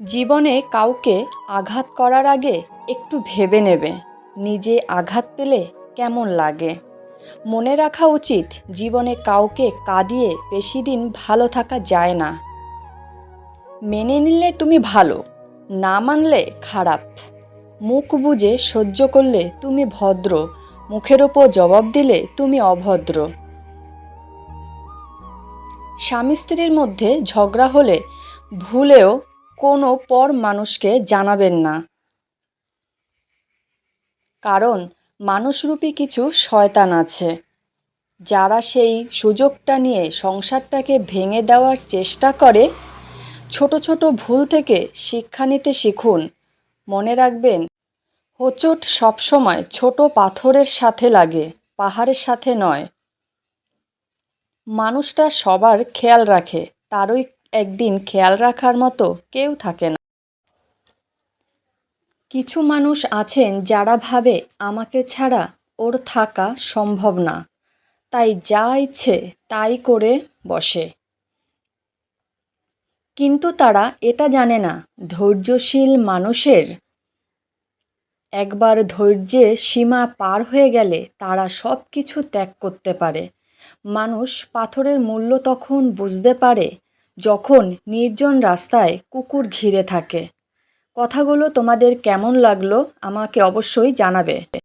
জীবনে কাউকে আঘাত করার আগে একটু ভেবে নেবে, নিজে আঘাত পেলে কেমন লাগে। মনে রাখা উচিত, জীবনে কাউকে কাঁদিয়ে বেশি দিন ভালো থাকা যায় না। মেনে নিলে তুমি ভালো, না মানলে খারাপ। মুখ বুঝে সহ্য করলে তুমি ভদ্র, মুখের ওপর জবাব দিলে তুমি অভদ্র। স্বামী স্ত্রীর মধ্যে ঝগড়া হলে ভুলেও কোনো পর মানুষকে জানাবেন না। কারণ মানুষরূপী কিছু শয়তান আছে। যারা সেই সুযোগটা নিয়ে সংসারটাকে ভেঙে দেওয়ার চেষ্টা করে, ছোট ছোট ভুল থেকে শিক্ষা নিতে শিখুন। মনে রাখবেন, হোঁচট সবসময় ছোট পাথরের সাথে লাগে, পাহাড়ের সাথে নয়। মানুষটা সবার খেয়াল রাখে, তারই একদিন খেয়াল রাখার মতো কেউ থাকে না। কিছু মানুষ আছেন যারা ভাবে, আমাকে ছাড়া ওর থাকা সম্ভব না। তাই যা ইচ্ছে তাই করে বসে। কিন্তু তারা এটা জানে না, ধৈর্যশীল মানুষের একবার ধৈর্যের সীমা পার হয়ে গেলে তারা সব কিছু ত্যাগ করতে পারে। মানুষ পাথরের মূল্য তখন বুঝতে পারে যখন নির্জন রাস্তায় কুকুর ঘিরে থাকে। কথাগুলো তোমাদের কেমন লাগল আমাকে অবশ্যই জানাবে।